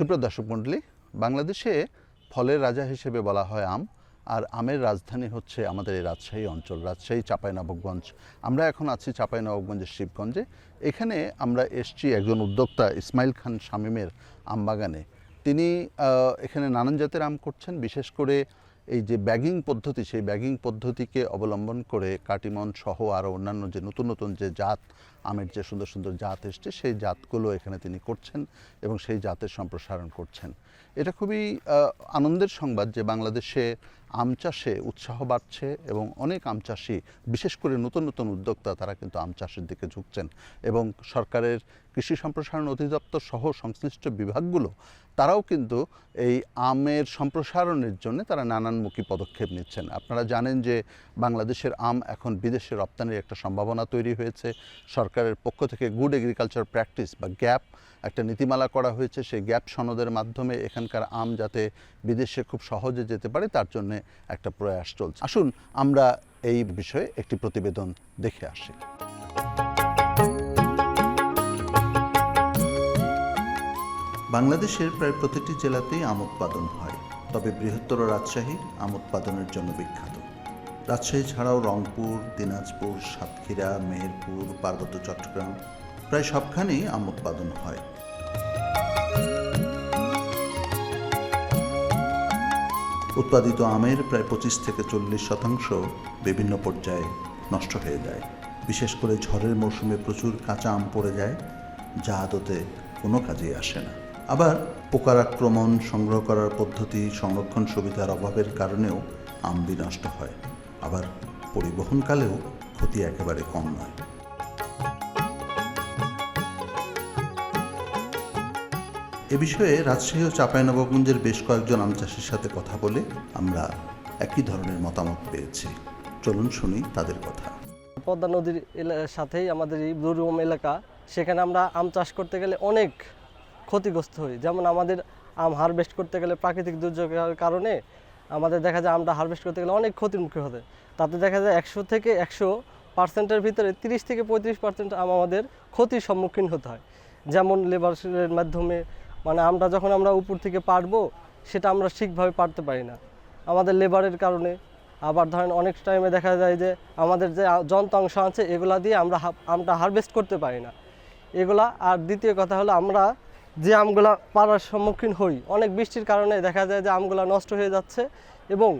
সুপ্রিয় দর্শক মণ্ডলী, বাংলাদেশে ফলের রাজা হিসেবে বলা হয় আম, আর আমের রাজধানী হচ্ছে আমাদের এই রাজশাহী অঞ্চল, রাজশাহী চাঁপাইনবাবগঞ্জ। আমরা এখন আছি চাঁপাইনবাবগঞ্জের শিবগঞ্জে। এখানে আমরা এসছি একজন উদ্যোক্তা ইসমাইল খান শামীমের আম বাগানে তিনি এখানে নানান জাতের আম করছেন, বিশেষ করে এই যে ব্যাগিং পদ্ধতি, সেই ব্যাগিং পদ্ধতিকে অবলম্বন করে কাটিমন সহ আরও অন্যান্য যে নতুন নতুন যে জাত আমের যে সুন্দর সুন্দর জাত এসছে, সেই জাতগুলো এখানে তিনি করছেন এবং সেই জাতের সম্প্রসারণ করছেন। এটা খুবই আনন্দের সংবাদ যে বাংলাদেশে আম চাষে উৎসাহ বাড়ছে এবং অনেক আম চাষি, বিশেষ করে নতুন নতুন উদ্যোক্তা, তারা কিন্তু আম চাষের দিকে ঝুঁকছেন এবং সরকারের কৃষি সম্প্রসারণ অধিদপ্তর সহ সংশ্লিষ্ট বিভাগগুলো, তারাও কিন্তু এই আমের সম্প্রসারণের জন্য তারা নানানমুখী পদক্ষেপ নিচ্ছেন। আপনারা জানেন যে বাংলাদেশের আম এখন বিদেশে রপ্তানির একটা সম্ভাবনা তৈরি হয়েছে। সরকারের পক্ষ থেকে গুড এগ্রিকালচার প্র্যাকটিস বা গ্যাপ একটা নীতিমালা করা হয়েছে। সেই গ্যাপ সনদের মাধ্যমে এখানকার আম যাতে বিদেশে খুব সহজে যেতে পারে, তার জন্য একটা প্রয়াস চলছে। আসুন আমরা এই বিষয়ে একটি প্রতিবেদন দেখে আসি। বাংলাদেশের প্রায় প্রতিটি জেলাতেই আম উৎপাদন হয়, তবে বৃহত্তর রাজশাহী আম উৎপাদনের জন্য বিখ্যাত। রাজশাহী ছাড়াও রংপুর, দিনাজপুর, সাতক্ষীরা, মেহেরপুর, পার্বত্য চট্টগ্রাম প্রায় সবখানেই আম উৎপাদন হয়। উৎপাদিত আমের প্রায় পঁচিশ থেকে চল্লিশ শতাংশ বিভিন্ন পর্যায়ে নষ্ট হয়ে যায়। বিশেষ করে ঝড়ের মৌসুমে প্রচুর কাঁচা আম পড়ে যায়, যা আদতে কোনো কাজেই আসে না। আবার পোকার আক্রমণ সংগ্রহ করার পদ্ধতি সংরক্ষণ সুবিধার অভাবের কারণেও আম বিনষ্ট হয়। আবার পরিবহনকালেও ক্ষতি একেবারে কম নয়। এ বিষয়ে রাজশাহী ও চাঁপাইনবাবগঞ্জের বেশ কয়েকজন আম চাষির সাথে কথা বলে আমরা একই ধরনের মতামত পেয়েছি। চলুন শুনি তাদের কথা। পদ্মা নদীর সাথেই আমাদের এই দুর্গম এলাকা, সেখানে আমরা আম চাষ করতে গেলে অনেক ক্ষতিগ্রস্ত হই। যেমন আমাদের আম হারভেস্ট করতে গেলে প্রাকৃতিক দুর্যোগের কারণে আমাদের দেখা যায় আমটা হারভেস্ট করতে গেলে অনেক ক্ষতির মুখে হতে। তাতে দেখা যায় একশো থেকে একশো পার্সেন্টের ভিতরে তিরিশ থেকে পঁয়ত্রিশ পার্সেন্ট আম আমাদের ক্ষতির সম্মুখীন হতে হয়। যেমন লেবারের মাধ্যমে মানে আমরা যখন আমরা উপর থেকে পারব সেটা আমরা ঠিকভাবে পারতে পারি না। আমাদের লেবারের কারণে। আবার ধরেন অনেক টাইমে দেখা যায় যে আমাদের যে যন্ত্রাংশ আছে, এগুলা দিয়ে আমরা আমটা হারভেস্ট করতে পারি না। এগুলা, আর দ্বিতীয় কথা হলো আমরা যে আমগুলা পাড়ার সম্মুখীন হই। অনেক বৃষ্টির কারণে দেখা যায় যে আমগুলা নষ্ট হয়ে যাচ্ছে এবং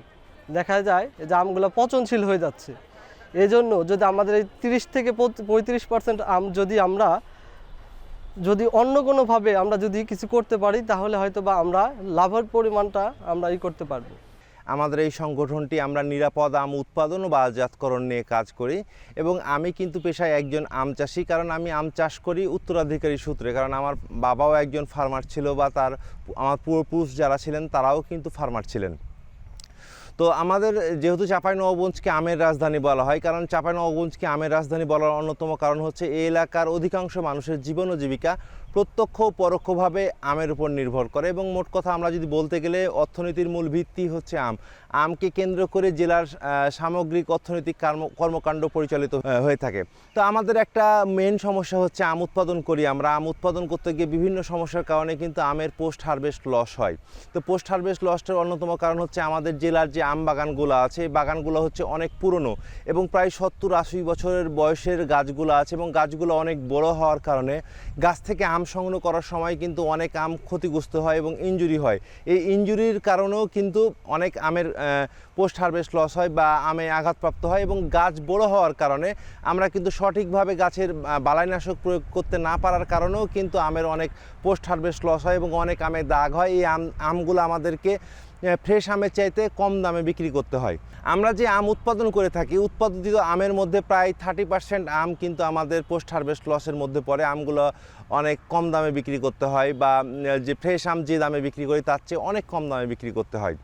দেখা যায় যে আমগুলা পচনশীল হয়ে যাচ্ছে। এই জন্য যদি আমাদের এই তিরিশ থেকে পঁয়ত্রিশ পার্সেন্ট আম যদি আমরা, যদি অন্য কোনোভাবে আমরা যদি কিছু করতে পারি, তাহলে হয়তো বা আমরা লাভের পরিমাণটা আমরা ই করতে পারব। আমাদের এই সংগঠনটি আমরা নিরাপদ আম উৎপাদন ও বাজাতকরণ নিয়ে কাজ করি এবং আমি কিন্তু পেশায় একজন আম চাষি, কারণ আমি আম চাষ করি উত্তরাধিকারী সূত্রে। কারণ আমার বাবাও একজন ফার্মার ছিল বা তার আমার পূর্বপুরুষ যারা ছিলেন তারাও কিন্তু ফার্মার ছিলেন। তো আমাদের যেহেতু চাঁপাইনবাবগঞ্জকে আমের রাজধানী বলা হয়, কারণ চাঁপাইনবাবগঞ্জকে আমের রাজধানী বলার অন্যতম কারণ হচ্ছে এই এলাকার অধিকাংশ মানুষের জীবন ও জীবিকা প্রত্যক্ষ পরোক্ষভাবে আমের উপর নির্ভর করে এবং মোট কথা আমরা যদি বলতে গেলে অর্থনীতির মূল ভিত্তি হচ্ছে আম। আমকে কেন্দ্র করে জেলার সামগ্রিক অর্থনৈতিক কর্ম- কর্মকাণ্ড পরিচালিত হয়ে থাকে। তো আমাদের একটা মেন সমস্যা হচ্ছে আম উৎপাদন করি আমরা। আম উৎপাদন করতে গিয়ে বিভিন্ন সমস্যার কারণে কিন্তু আমের পোস্ট হারভেস্ট লস হয়। তো পোস্ট হারভেস্ট লসটার অন্যতম কারণ হচ্ছে আমাদের জেলার যে আম বাগানগুলো আছে, এই বাগানগুলো হচ্ছে অনেক পুরনো এবং প্রায় সত্তর আশি বছরের বয়সের গাছগুলো আছে এবং গাছগুলো অনেক বড় হওয়ার কারণে গাছ থেকে আম সংগ্রহ করার সময় কিন্তু অনেক আম ক্ষতিগ্রস্ত হয় এবং ইঞ্জুরি হয়। এই ইঞ্জুরির কারণেও কিন্তু অনেক আমের পোস্ট হারভেস্ট লস হয় বা আমে আঘাতপ্রাপ্ত হয় এবং গাছ বড় হওয়ার কারণে আমরা কিন্তু সঠিকভাবে গাছের বালাইনাশক প্রয়োগ করতে না পারার কারণেও কিন্তু আমের অনেক পোস্ট হারভেস্ট লস হয় এবং অনেক আমে দাগ হয়। এই আম, আমগুলো আমাদেরকে ফ্রেশ আমের চাইতে কম দামে বিক্রি করতে হয়। আমরা যে আম উৎপাদন করে থাকি, উৎপাদিত আমের মধ্যে প্রায় থার্টি পার্সেন্ট আম কিন্তু আমাদের পোস্ট হারভেস্ট লসের মধ্যে পড়ে। আমগুলো অনেক কম দামে বিক্রি করতে হয় বা যে ফ্রেশ আম যে দামে বিক্রি করি, তার চেয়ে অনেক কম দামে বিক্রি করতে হয়।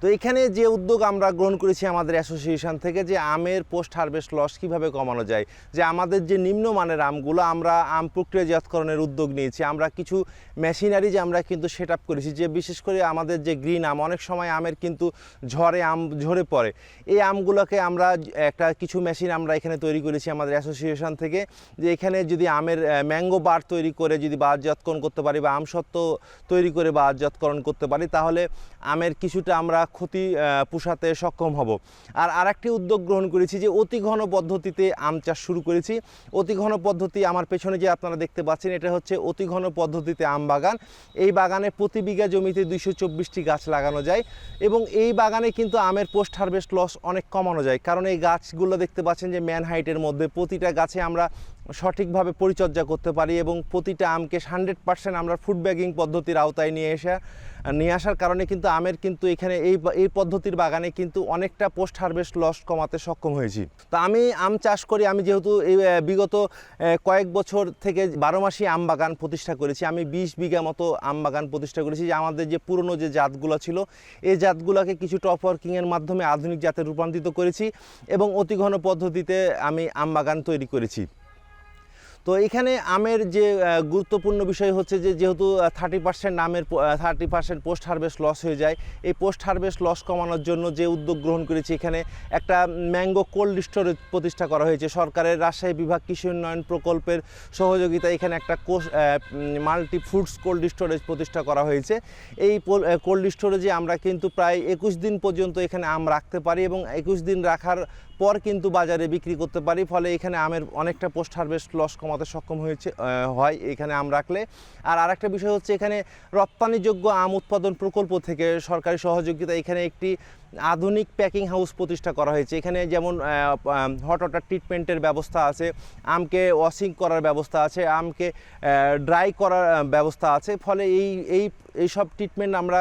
তো এখানে যে উদ্যোগ আমরা গ্রহণ করেছি আমাদের অ্যাসোসিয়েশন থেকে যে আমের পোস্ট হারভেস্ট লস কীভাবে কমানো যায়, যে আমাদের যে নিম্নমানের আমগুলো আমরা আম প্রক্রিয়াজাতকরণের উদ্যোগ নিয়েছি, আমরা কিছু মেশিনারি যে আমরা কিন্তু সেট আপ করেছি, যে বিশেষ করে আমাদের যে গ্রিন আম, অনেক সময় আমের কিন্তু ঝড়ে আম ঝরে পড়ে। এই আমগুলোকে আমরা একটা কিছু মেশিন আমরা এখানে তৈরি করেছি আমাদের অ্যাসোসিয়েশন থেকে, যে এখানে যদি আমের ম্যাঙ্গো বার তৈরি করে যদি বাজারজাতকরণ করতে পারি বা আমসত্ত্ব তৈরি করে বাজারজাতকরণ করতে পারি, তাহলে আমের কিছুটা আমরা ক্ষতি পোষাতে সক্ষম হব। আর আরেকটি উদ্যোগ গ্রহণ করেছি যে অতি ঘন পদ্ধতিতে আম চাষ শুরু করেছি। অতি ঘন পদ্ধতি আমার পেছনে যে আপনারা দেখতে পাচ্ছেন, এটা হচ্ছে অতি ঘন পদ্ধতিতে আম বাগান। এই বাগানে প্রতি বিঘা জমিতে দুইশো চব্বিশটি গাছ লাগানো যায় এবং এই বাগানে কিন্তু আমের পোস্ট হারভেস্ট লস অনেক কমানো যায়। কারণ এই গাছগুলো দেখতে পাচ্ছেন যে ম্যান হাইটের মধ্যে প্রতিটা গাছে আমরা সঠিকভাবে পরিচর্যা করতে পারি এবং প্রতিটা আমকে হান্ড্রেড পার্সেন্ট আমরা ফুড ব্যাগিং পদ্ধতির আওতায় নিয়ে এসে নিয়ে আসার কারণে কিন্তু আমের কিন্তু এখানে এই এই পদ্ধতির বাগানে কিন্তু অনেকটা পোস্ট হারভেস্ট লস কমাতে সক্ষম হয়েছি। তো আমি আম চাষ করি, আমি যেহেতু এই বিগত কয়েক বছর থেকে বারো মাসি আম বাগান প্রতিষ্ঠা করেছি, আমি বিশ বিঘা মতো আম বাগান প্রতিষ্ঠা করেছি। যে আমাদের যে পুরনো যে জাতগুলো ছিল, এই জাতগুলোকে কিছু টপ ওয়ার্কিংয়ের মাধ্যমে আধুনিক জাতে রূপান্তরিত করেছি এবং অতি ঘন পদ্ধতিতে আমি আম বাগান তৈরি করেছি। তো এখানে আমের যে গুরুত্বপূর্ণ বিষয় হচ্ছে যে, যেহেতু থার্টি পার্সেন্ট আমের thirty percent post harvest loss হয়ে যায়, এই পোস্ট হারভেস্ট লস কমানোর জন্য যে উদ্যোগ গ্রহণ করেছি, এখানে একটা ম্যাঙ্গো কোল্ড স্টোরেজ প্রতিষ্ঠা করা হয়েছে। সরকারের রাজশাহী বিভাগ কৃষি উন্নয়ন প্রকল্পের সহযোগিতা এখানে একটা মাল্টি ফুডস কোল্ড স্টোরেজ প্রতিষ্ঠা করা হয়েছে। এই কোল্ড স্টোরেজে আমরা কিন্তু প্রায় একুশ দিন পর্যন্ত এখানে আম রাখতে পারি এবং একুশ দিন রাখার পর কিন্তু বাজারে বিক্রি করতে পারি, ফলে এখানে আমের অনেকটা পোস্ট হারভেস্ট লস কমাতে সক্ষম হয়েছে হয় এখানে আম রাখলে। আর আরেকটা বিষয় হচ্ছে এখানে রপ্তানিযোগ্য আম উৎপাদন প্রকল্প থেকে সরকারি সহযোগিতা, এখানে একটি আধুনিক প্যাকিং হাউস প্রতিষ্ঠা করা হয়েছে। এখানে যেমন হট ওয়াটার ট্রিটমেন্টের ব্যবস্থা আছে, আমকে ওয়াশিং করার ব্যবস্থা আছে, আমকে ড্রাই করার ব্যবস্থা আছে, ফলে এই এই, এইসব ট্রিটমেন্ট আমরা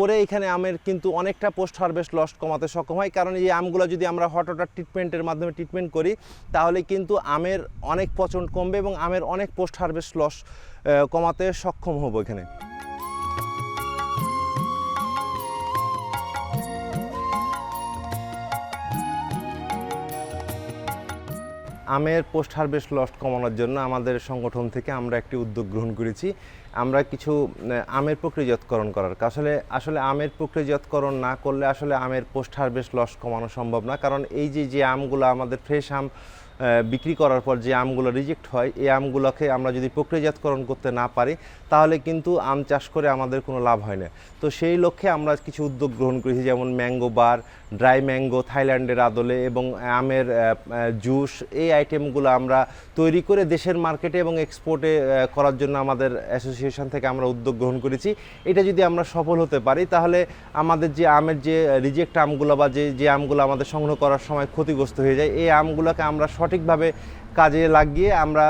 করে এখানে আমের কিন্তু অনেকটা পোস্ট হারভেস্ট লস কমাতে সক্ষম হয়। কারণ এই আমগুলো যদি আমরা হট ওয়াটার ট্রিটমেন্টের মাধ্যমে ট্রিটমেন্ট করি, তাহলে কিন্তু আমের অনেক পচন কমবে এবং আমের অনেক পোস্ট হারভেস্ট লস কমাতে সক্ষম হব এখানে। আমের পোস্ট হারভেস্ট লস কমানোর জন্য আমাদের সংগঠন থেকে আমরা একটি উদ্যোগ গ্রহণ করেছি। আমরা কিছু আমের প্রক্রিয়াজাতকরণ করার আসলে আসলে আমের প্রক্রিয়াজাতকরণ না করলে আসলে আমের পোস্ট হারভেস্ট লস কমানো সম্ভব না। কারণ এই যে যে আমগুলো আমাদের ফ্রেশ আম বিক্রি করার পর যে আমগুলো রিজেক্ট হয়, এই আমগুলোকে আমরা যদি প্রক্রিয়াজাতকরণ করতে না পারি, তাহলে কিন্তু আম চাষ করে আমাদের কোনো লাভ হয় না। তো সেই লক্ষ্যে আমরা কিছু উদ্যোগ গ্রহণ করেছি, যেমন ম্যাঙ্গো বার, ড্রাই ম্যাঙ্গো থাইল্যান্ডের আদলে এবং আমের জুস, এই আইটেমগুলো আমরা তৈরি করে দেশের মার্কেটে এবং এক্সপোর্টে করার জন্য আমাদের অ্যাসোসিয়েশন থেকে আমরা উদ্যোগ গ্রহণ করেছি। এটা যদি আমরা সফল হতে পারি, তাহলে আমাদের যে আমের যে রিজেক্ট আমগুলো বা যে যে আমগুলো আমাদের সংগ্রহ করার সময় ক্ষতিগ্রস্ত হয়ে যায়, এই আমগুলোকে আমরা সঠিকভাবে কাজে লাগিয়ে আমরা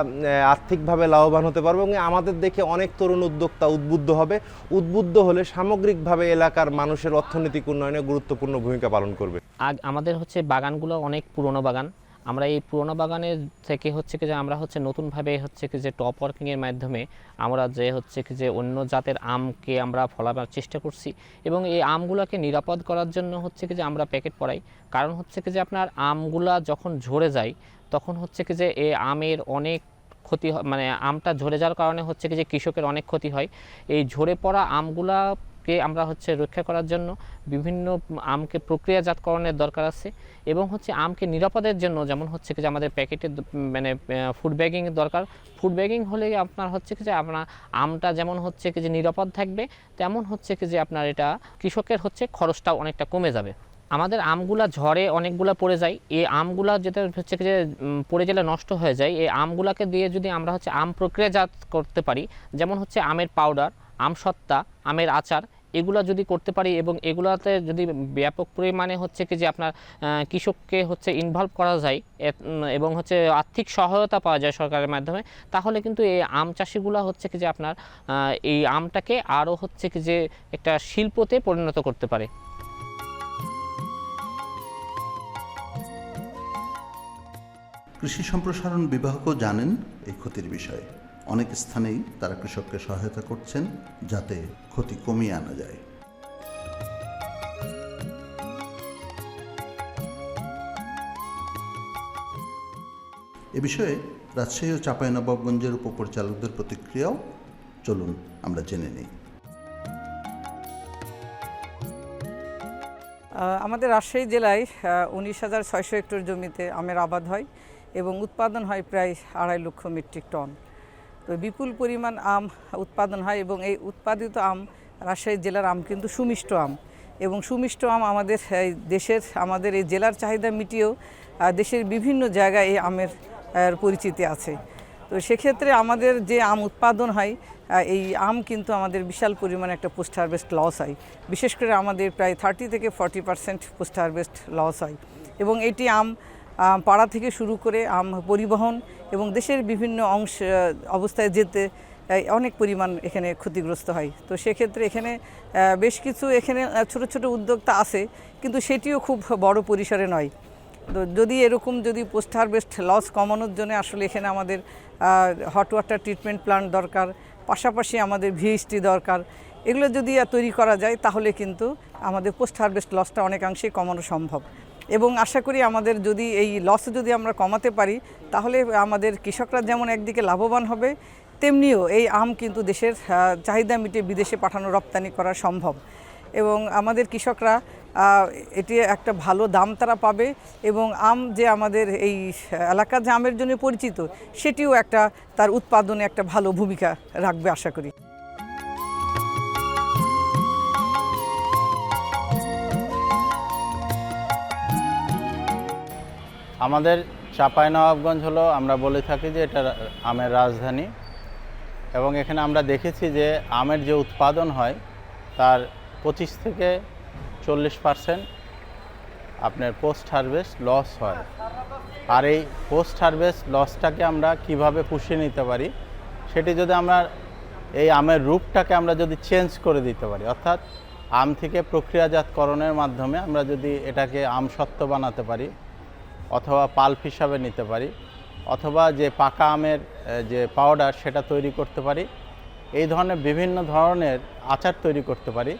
আর্থিকভাবে লাভবান হতে পারব এবং আমাদের দেখে অনেক তরুণ উদ্যোক্তা উদ্বুদ্ধ হবে। উদ্বুদ্ধ হলে সামগ্রিকভাবে এলাকার মানুষের অর্থনৈতিক উন্নয়নে গুরুত্বপূর্ণ ভূমিকা পালন করবে। আজ আমাদের হচ্ছে বাগানগুলো অনেক পুরনো বাগান। আমরা এই পুরনো বাগানের থেকে হচ্ছে কি যে আমরা হচ্ছে নতুনভাবে হচ্ছে কি যে টপ ওয়ার্কিংয়ের মাধ্যমে আমরা যে হচ্ছে কি যে অন্য জাতের আমকে আমরা ফলাবার চেষ্টা করছি এবং এই আমগুলোকে নিরাপদ করার জন্য হচ্ছে কি যে আমরা প্যাকেট পরাই কারণ হচ্ছে কি যে আপনার আমগুলা যখন ঝরে যায়, তখন হচ্ছে কি যে এই আমের অনেক ক্ষতি মানে আমটা ঝরে যাওয়ার কারণে হচ্ছে কি যে কৃষকের অনেক ক্ষতি হয়। এই ঝরে পড়া আমগুলাকে আমরা হচ্ছে রক্ষা করার জন্য বিভিন্ন আমকে প্রক্রিয়াজাতকরণের দরকার আছে এবং হচ্ছে আমকে নিরাপদের জন্য যেমন হচ্ছে কি যে আমাদের প্যাকেটের দ- মানে ফুড ব্যাগিংয়ের দরকার। ফুড ব্যাগিং হলে আপনার হচ্ছে কি যে আপনার আমটা যেমন হচ্ছে কি যে নিরাপদ থাকবে, তেমন হচ্ছে কি যে আপনার এটা কৃষকের হচ্ছে খরচটাও অনেকটা কমে যাবে। আমাদের আমগুলা ঝড়ে অনেকগুলা পড়ে যায়, এই আমগুলা যেটা হচ্ছে কি যে পড়ে গেলে নষ্ট হয়ে যায়, এই আমগুলাকে দিয়ে যদি আমরা হচ্ছে আম প্রক্রিয়াজাত করতে পারি, যেমন হচ্ছে আমের পাউডার আম সত্তা, আমের আচার এগুলা যদি করতে পারি এবং এগুলাতে যদি ব্যাপক পরিমাণে হচ্ছে কি যে আপনার কৃষককে হচ্ছে ইনভলভ করা যায় এবং হচ্ছে আর্থিক সহায়তা পাওয়া যায় সরকারের মাধ্যমে, তাহলে কিন্তু এই আম চাষিগুলা হচ্ছে কি যে আপনার এই আমটাকে আরও হচ্ছে কি যে একটা শিল্পতে পরিণত করতে পারে। কৃষি সম্প্রসারণ বিভাগও জানেন এই ক্ষতির বিষয়ে। অনেক স্থানেই তারা কৃষককে সহায়তা করছেন যাতে ক্ষতি কমিয়ে আনা যায়। এ বিষয়ে রাজশাহী ও চাঁপাইনবাবগঞ্জের উপপরিচালকদের প্রতিক্রিয়াও চলুন আমরা জেনে নিই। আমাদের রাজশাহী জেলায় উনিশ হাজার ছয়শো হেক্টর জমিতে আমের আবাদ হয় এবং উৎপাদন হয় প্রায় আড়াই লক্ষ মেট্রিক টন। তো বিপুল পরিমাণ আম উৎপাদন হয় এবং এই উৎপাদিত আম রাজশাহী জেলার আম কিন্তু সুমিষ্ট আম। এবং সুমিষ্ট আম আমাদের দেশের, আমাদের এই জেলার চাহিদা মিটিয়েও দেশের বিভিন্ন জায়গায় এই আমের পরিচিতি আছে। তো সেক্ষেত্রে আমাদের যে আম উৎপাদন হয় এই আম কিন্তু আমাদের বিশাল পরিমাণে একটা পোস্ট হারভেস্ট লস হয়। বিশেষ করে আমাদের প্রায় থার্টি থেকে forty percent post harvest loss হয়। এবং এটি আম পাড়া থেকে শুরু করে পরিবহন এবং দেশের বিভিন্ন অংশ অবস্থায় যেতে অনেক পরিমাণ এখানে ক্ষতিগ্রস্ত হয়। তো সেক্ষেত্রে এখানে বেশ কিছু এখানে ছোট ছোট উদ্যোক্তা আছে, কিন্তু সেটিও খুব বড় পরিসরে নয়। তো যদি এরকম যদি পোস্ট হারভেস্ট লস কমানোর জন্য আসলে এখানে আমাদের হট ওয়াটার ট্রিটমেন্ট প্ল্যান্ট দরকার, পাশাপাশি আমাদের ভিএসটি দরকার, এগুলো যদি তৈরি করা যায় তাহলে কিন্তু আমাদের পোস্ট হারভেস্ট লসটা অনেকাংশেই কমানো সম্ভব। এবং আশা করি আমাদের যদি এই লস যদি আমরা কমাতে পারি, তাহলে আমাদের কৃষকরা যেমন একদিকে লাভবান হবে, তেমনিও এই আম কিন্তু দেশের চাহিদা মিটিয়ে বিদেশে পাঠানো, রপ্তানি করা সম্ভব। এবং আমাদের কৃষকরা এটি একটা ভালো দাম তারা পাবে এবং আম যে আমাদের এই এলাকার যে আমের জন্য পরিচিত, সেটিও একটা, তার উৎপাদনে একটা ভালো ভূমিকা রাখবে, আশা করি। আমাদের চাঁপাইনবাবগঞ্জ হলো, আমরা বলে থাকি যে এটা আমের রাজধানী। এবং এখানে আমরা দেখেছি যে আমের যে উৎপাদন হয়, তার পঁচিশ থেকে চল্লিশ পার্সেন্ট আপনার পোস্ট হারভেস্ট লস হয়। আর এই পোস্ট হারভেস্ট লসটাকে আমরা কীভাবে পুষিয়ে নিতে পারি, সেটি যদি আমরা এই আমের রূপটাকে আমরা যদি চেঞ্জ করে দিতে পারি, অর্থাৎ আম থেকে প্রক্রিয়াজাতকরণের মাধ্যমে আমরা যদি এটাকে আম সত্ত্ব বানাতে পারি অথবা পাল্প হিসাবে নিতে পারি, অথবা যে পাকা আমের যে পাউডার সেটা তৈরি করতে পারি। এই ধরনের বিভিন্ন ধরনের আচার তৈরি করতে পারি।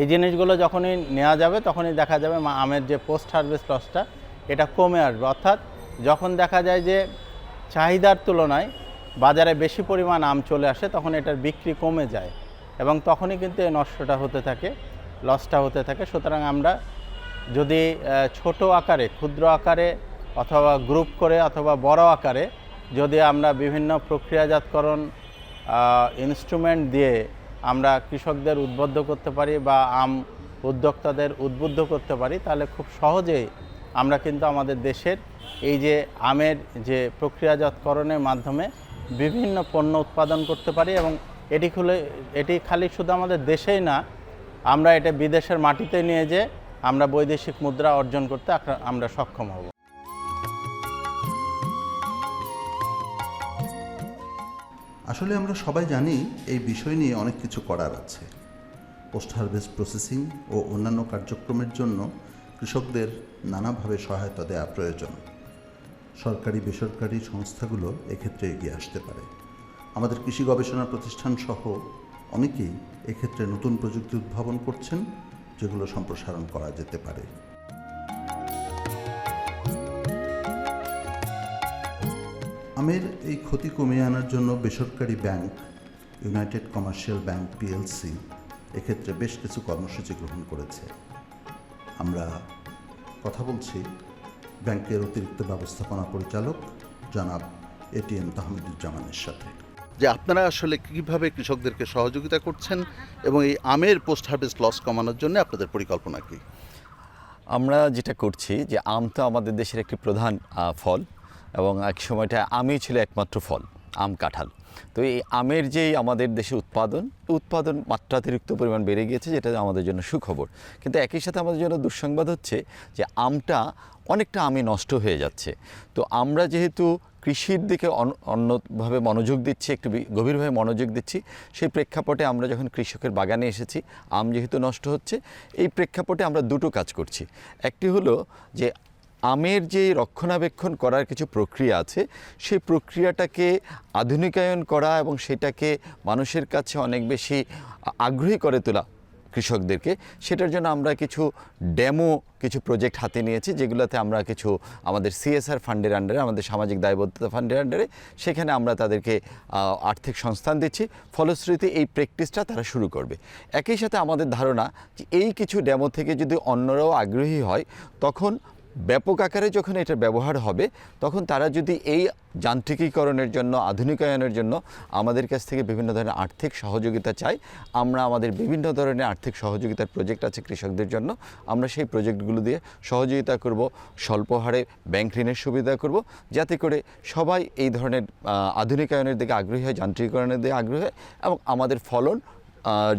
এই জিনিসগুলো যখনই নেওয়া যাবে, তখনই দেখা যাবে আমের যে পোস্ট হারভেস্ট লসটা এটা কমে আসবে। অর্থাৎ যখন দেখা যায় যে চাহিদার তুলনায় বাজারে বেশি পরিমাণ আম চলে আসে, তখন এটার বিক্রি কমে যায় এবং তখনই কিন্তু এই নষ্টটা হতে থাকে লসটা হতে থাকে। সুতরাং আমরা যদি ছোট আকারে, ক্ষুদ্র আকারে অথবা গ্রুপ করে অথবা বড় আকারে যদি আমরা বিভিন্ন প্রক্রিয়াজাতকরণ ইনস্ট্রুমেন্ট দিয়ে আমরা কৃষকদের উদ্বুদ্ধ করতে পারি বা আম উদ্যোক্তাদের উদ্বুদ্ধ করতে পারি, তাহলে খুব সহজেই আমরা কিন্তু আমাদের দেশের এই যে আমের যে প্রক্রিয়াজাতকরণের মাধ্যমে বিভিন্ন পণ্য উৎপাদন করতে পারি এবং এটি খুলে, এটি খালি শুধু আমাদের দেশেই না, আমরা এটা বিদেশের মাটিতে নিয়ে যে আমরা বৈদেশিক মুদ্রা অর্জন করতে আমরা সক্ষম হব। আসলে আমরা সবাই জানি এই বিষয় নিয়ে অনেক কিছু করার আছে। পোস্ট হারভেস্ট প্রসেসিং ও অন্যান্য কার্যক্রমের জন্য কৃষকদের নানাভাবে সহায়তা দেওয়া প্রয়োজন। সরকারি, বেসরকারি সংস্থাগুলো এক্ষেত্রে এগিয়ে আসতে পারে। আমাদের কৃষি গবেষণা প্রতিষ্ঠান সহ অনেকেই এক্ষেত্রে নতুন প্রযুক্তি উদ্ভাবন করছেন যেগুলো সম্প্রসারণ করা যেতে পারে। আমের, এই ক্ষতি কমিয়ে আনার জন্য বেসরকারি bank, United Commercial Bank PLC, এক্ষেত্রে বেশ কিছু কর্মসূচি গ্রহণ করেছে। আমরা কথা বলছি ব্যাংকের অতিরিক্ত ব্যবস্থাপনা পরিচালক জনাব এটিএম তাহমিদুজ্জামানের সাথে। যে আপনারা আসলে কীভাবে কৃষকদেরকে সহযোগিতা করছেন এবং এই আমের পোস্ট হারভেস্ট লস কমানোর জন্য আপনাদের পরিকল্পনা কী? আমরা যেটা করছি যে আম তো আমাদের দেশের একটি প্রধান ফল এবং এক সময়টা আমই ছিল একমাত্র ফল, আম কাঁঠাল। তো এই আমের যেই আমাদের দেশে উৎপাদন উৎপাদন মাত্রাতিরিক্ত পরিমাণ বেড়ে গিয়েছে যেটা আমাদের জন্য সুখবর। কিন্তু একই সাথে আমাদের জন্য দুঃসংবাদ হচ্ছে যে আমটা অনেকটা আমই নষ্ট হয়ে যাচ্ছে। তো আমরা যেহেতু কৃষির দিকে অন- অন্যভাবে মনোযোগ দিচ্ছি, একটু গভীরভাবে মনোযোগ দিচ্ছি। সেই প্রেক্ষাপটে আমরা যখন কৃষকের বাগানে এসেছি, আম যেহেতু নষ্ট হচ্ছে, এই প্রেক্ষাপটে আমরা দুটো কাজ করছি। একটি হলো যে, আমের যে রক্ষণাবেক্ষণ করার কিছু প্রক্রিয়া আছে, সেই প্রক্রিয়াটাকে আধুনিকায়ন করা এবং সেটাকে মানুষের কাছে অনেক বেশি আগ্রহী করে তোলা কৃষকদেরকে। সেটার জন্য আমরা কিছু ডেমো, কিছু প্রজেক্ট হাতে নিয়েছি, যেগুলোতে আমরা কিছু আমাদের সিএসআর ফান্ডের আন্ডারে আমাদের সামাজিক দায়বদ্ধতা ফান্ডের আন্ডারে সেখানে আমরা তাদেরকে আর্থিক সংস্থান দিচ্ছি। ফলশ্রুতি এই প্র্যাকটিসটা তারা শুরু করবে। একই সাথে আমাদের ধারণা এই কিছু ডেমো থেকে যদি অন্যরাও আগ্রহী হয়, তখন ব্যাপক আকারে যখন এটা ব্যবহার হবে, তখন তারা যদি এই যান্ত্রিকীকরণের জন্য, আধুনিকায়নের জন্য আমাদের কাছ থেকে বিভিন্ন ধরনের আর্থিক সহযোগিতা চাই আমরা আমাদের বিভিন্ন ধরনের আর্থিক সহযোগিতার প্রজেক্ট আছে কৃষকদের জন্য, আমরা সেই প্রজেক্টগুলো দিয়ে সহযোগিতা করব, স্বল্প হারে ব্যাংক ঋণের সুবিধা করব, যাতে করে সবাই এই ধরনের আধুনিকায়নের দিকে আগ্রহী হয়, যান্ত্রিকীকরণের দিকে আগ্রহী হয় এবং আমাদের ফলন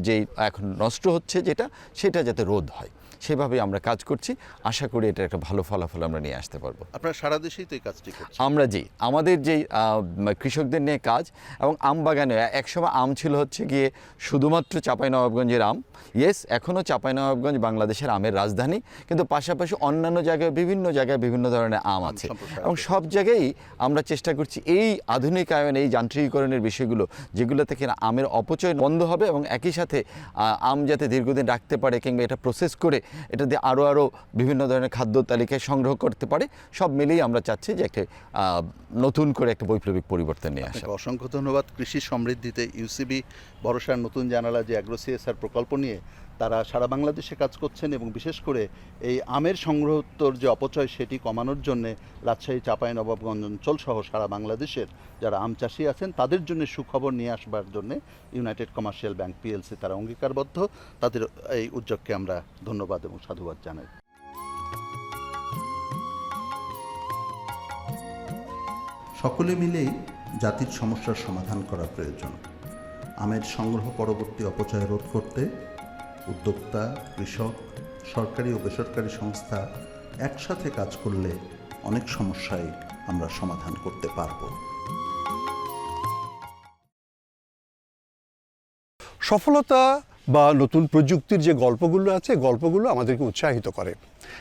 যেই এখন নষ্ট হচ্ছে যেটা, সেটা যাতে রোধ হয়। সেভাবে আমরা কাজ করছি। আশা করি এটা একটা ভালো ফলাফল আমরা নিয়ে আসতে পারব। আপনারা সারা দেশেই তো এই কাজটি আমরা যে আমাদের যেই কৃষকদের নিয়ে কাজ এবং আম বাগানে একসময় আম ছিল হচ্ছে গিয়ে শুধুমাত্র চাঁপাইনবাবগঞ্জের আম। ইয়েস এখনও চাঁপাইনবাবগঞ্জ বাংলাদেশের আমের রাজধানী। কিন্তু পাশাপাশি অন্যান্য জায়গায় বিভিন্ন জায়গায় বিভিন্ন ধরনের আম আছে। এবং সব জায়গায়ই আমরা চেষ্টা করছি এই আধুনিকায়ন এই যান্ত্রিকীকরণের বিষয়গুলো যেগুলো থেকে আমের অপচয় বন্ধ হবে এবং একই সাথে আম যাতে দীর্ঘদিন রাখতে পারে কিংবা এটা প্রসেস করে এটা দিয়ে আরও আরও বিভিন্ন ধরনের খাদ্য তালিকায় সংগ্রহ করতে পারে। সব মিলিয়ে আমরা চাচ্ছি যে একটা নতুন করে একটা বৈপ্লবিক পরিবর্তন নিয়ে আসা। অসংখ্য ধন্যবাদ। কৃষি সমৃদ্ধিতে ইউসিবি ভরসার নতুন জানালা যে অ্যাগ্রো সিএসআর প্রকল্প নিয়ে তারা সারা বাংলাদেশে কাজ করছেন এবং বিশেষ করে এই আমের সংগ্রহোত্তর যে অপচয় সেটি কমানোর জন্য রাজশাহী চাঁপাই নবাবগঞ্জ অঞ্চল সহ সারা বাংলাদেশের যারা আম চাষি আছেন, তাদের জন্য সুখবর নিয়ে আসবার জন্য ইউনাইটেড কমার্শিয়াল ব্যাংক পিএলসি তারা অঙ্গীকারবদ্ধ। তাদের এই উদ্যোগকে আমরা ধন্যবাদ এবং সাধুবাদ জানাই। সকলে মিলেই জাতির সমস্যার সমাধান করা প্রয়োজন। আমের সংগ্রহ পরবর্তী অপচয় রোধ করতে উদ্যোক্তা, কৃষক, সরকারি ও বেসরকারি সংস্থা একসাথে কাজ করলে অনেক সমস্যায় আমরা সমাধান করতে পারব। সফলতা বা নতুন প্রযুক্তির যে গল্পগুলো আছে, গল্পগুলো আমাদেরকে উৎসাহিত করে।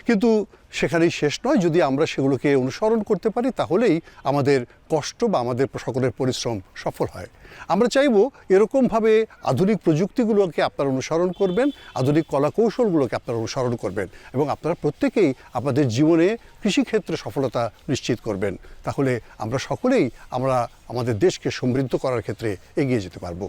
কিন্তু সেখানেই শেষ নয়। যদি আমরা সেগুলোকে অনুসরণ করতে পারি, তাহলেই আমাদের কষ্ট বা আমাদের সকলের পরিশ্রম সফল হয়। আমরা চাইব এরকমভাবে আধুনিক প্রযুক্তিগুলোকে আপনারা অনুসরণ করবেন, আধুনিক কলা কৌশলগুলোকে আপনারা অনুসরণ করবেন এবং আপনারা প্রত্যেকেই আপনাদের জীবনে কৃষিক্ষেত্রে সফলতা নিশ্চিত করবেন। তাহলে আমরা সকলেই আমরা আমাদের দেশকে সমৃদ্ধ করার ক্ষেত্রে এগিয়ে যেতে পারব।